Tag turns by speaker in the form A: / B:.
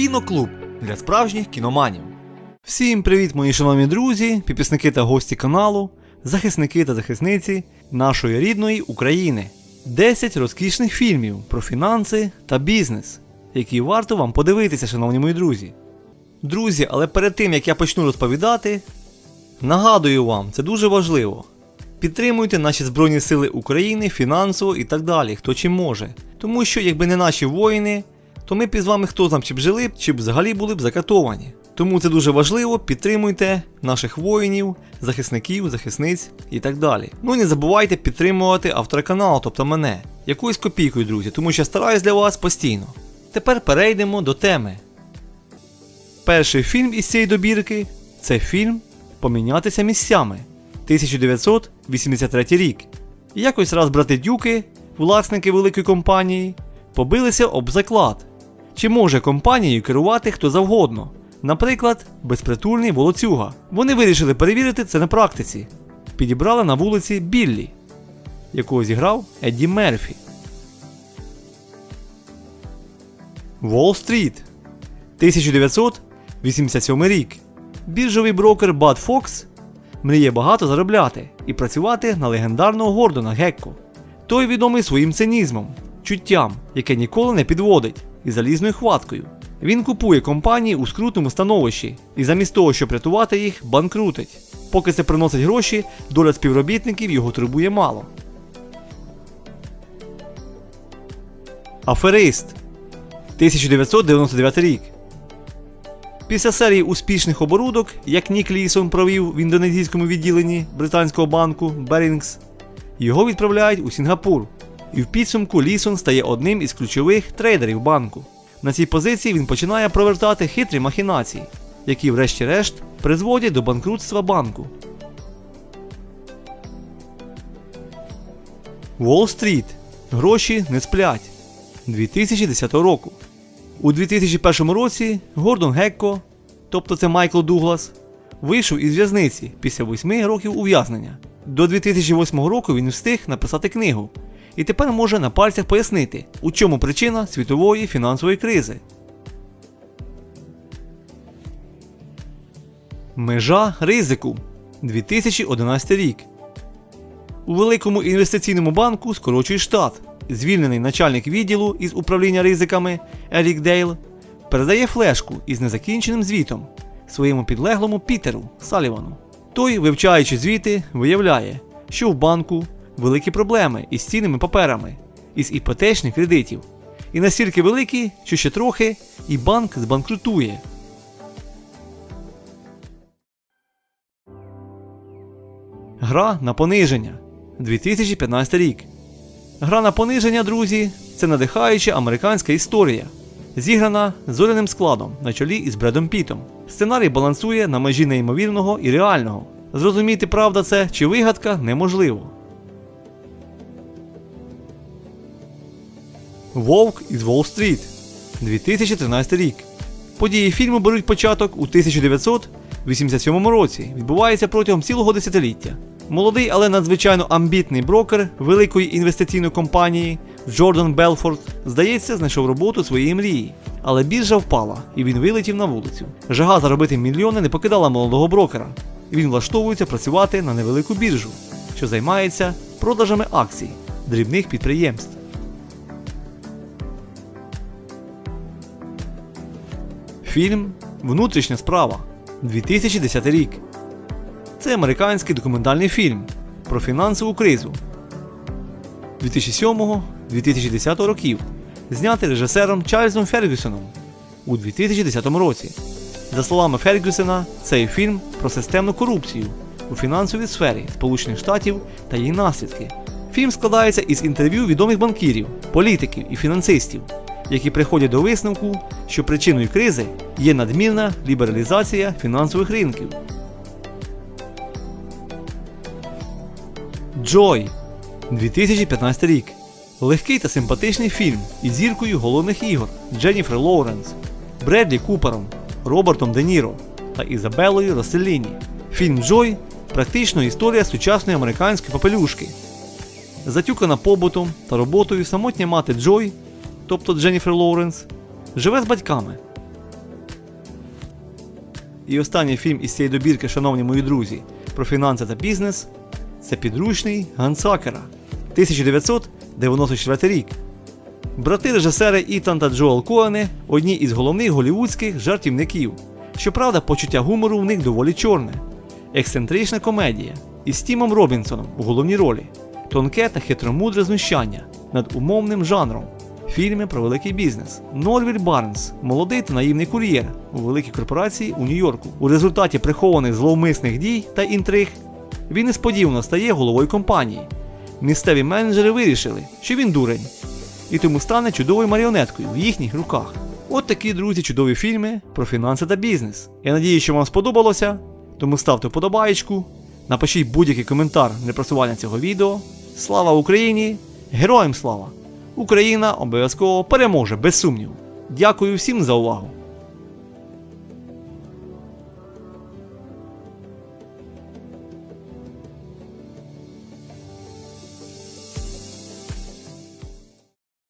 A: Кіноклуб для справжніх кіноманів. Всім привіт, мої шановні друзі, підписники та гості каналу, захисники та захисниці нашої рідної України. 10 розкішних фільмів про фінанси та бізнес, які варто вам подивитися, шановні мої друзі. Друзі, але перед тим як я почну розповідати, нагадую вам, це дуже важливо. Підтримуйте наші Збройні Сили України фінансово і так далі, хто чим може. Тому що, якби не наші воїни, то ми б із вами хто там чи б жили, чи б взагалі були б закатовані. Тому це дуже важливо, підтримуйте наших воїнів, захисників, захисниць і так далі. Ну і не забувайте підтримувати автора каналу, тобто мене, якоюсь копійкою, друзі, тому що я стараюсь для вас постійно. Тепер перейдемо до теми. Перший фільм із цієї добірки це фільм Помінятися місцями 1983 рік. І якось раз брати дюки, власники великої компанії, побилися об заклад. Чи може компанією керувати хто завгодно? Наприклад, безпритульний волоцюга. Вони вирішили перевірити це на практиці. Підібрали на вулиці Біллі, якого зіграв Едді Мерфі. Уолл-стріт 1987 рік. Біржовий брокер Бад Фокс мріє багато заробляти і працювати на легендарного Гордона Гекко. Той відомий своїм цинізмом, чуттям, яке ніколи не підводить, і залізною хваткою. Він купує компанії у скрутному становищі і замість того, щоб рятувати їх, банкрутить. Поки це приносить гроші, доля співробітників його турбує мало. Аферист 1999 рік. Після серії успішних оборудок, як Нік Лісон провів в індонезійському відділенні британського банку Берінгс, його відправляють у Сінгапур. І в підсумку Лісон стає одним із ключових трейдерів банку. На цій позиції він починає провертати хитрі махінації, які, врешті-решт, призводять до банкрутства банку. Уолл-стріт. Гроші не сплять. 2010 року. У 2001 році Гордон Гекко, тобто це Майкл Дуглас, вийшов із в'язниці після 8 років ув'язнення. До 2008 року він встиг написати книгу і тепер може на пальцях пояснити, у чому причина світової фінансової кризи. Межа ризику 2011 рік. У великому інвестиційному банку скорочують штат. Звільнений начальник відділу із управління ризиками Ерік Дейл передає флешку із незакінченим звітом своєму підлеглому Пітеру Салівану. Той, вивчаючи звіти, виявляє, що в банку великі проблеми із цінними паперами, із іпотечних кредитів, і настільки великі, що ще трохи, і банк збанкрутує. Гра на пониження 2015 рік. Гра на пониження, друзі, це надихаюча американська історія, зіграна зоряним складом на чолі із Бредом Пітом. Сценарій балансує на межі неймовірного і реального. Зрозуміти, правда це чи вигадка неможливо. Вовк із Уолл-стріт 2013 рік. Події фільму беруть початок у 1987 році. Відбувається протягом цілого десятиліття. Молодий, але надзвичайно амбітний брокер великої інвестиційної компанії Джордан Белфорд, здається, знайшов роботу своєї мрії. Але біржа впала, і він вилетів на вулицю. Жага заробити мільйони не покидала молодого брокера. Він влаштовується працювати на невелику біржу, що займається продажами акцій дрібних підприємств. Фільм Внутрішня справа 2010 рік. Це американський документальний фільм про фінансову кризу 2007-2010 років, знятий режисером Чарльзом Фергюсоном у 2010 році. За словами Фергюсона, цей фільм про системну корупцію у фінансовій сфері Сполучених Штатів та її наслідки. Фільм складається із інтерв'ю відомих банкірів, політиків і фінансистів, які приходять до висновку, що причиною кризи є надмірна лібералізація фінансових ринків. Джой 2015 рік. Легкий та симпатичний фільм із зіркою головних ігор Дженніфер Лоуренс, Бредлі Купером, Робертом Де Ніро та Ізабелою Роселіні. Фільм Джой практично історія сучасної американської попелюшки. Затюкана побутом та роботою самотня мати Джой, тобто Дженніфер Лоуренс, живе з батьками, І останній фільм із цієї добірки, шановні мої друзі, про фінанси та бізнес це підручний Гансакера 1994 рік. Брати режисери Ітан та Джоел Коени одні із головних голівудських жартівників. Щоправда, почуття гумору в них доволі чорне. Ексцентрична комедія із Тімом Робінсоном у головній ролі, тонке та хитромудре знущання над умовним жанром. Фільми про великий бізнес. Норвіль Барнс, молодий та наївний кур'єр у великій корпорації у Нью-Йорку. У результаті прихованих зловмисних дій та інтриг він несподівано стає головою компанії. Місцеві менеджери вирішили, що він дурень, і тому стане чудовою маріонеткою в їхніх руках. От такі, друзі, чудові фільми про фінанси та бізнес. Я надію, що вам сподобалося, тому ставте вподобаєчку, напишіть будь-який коментар для просування цього відео. Слава Україні! Героям слава! Україна обов'язково переможе без сумніву. Дякую всім за увагу!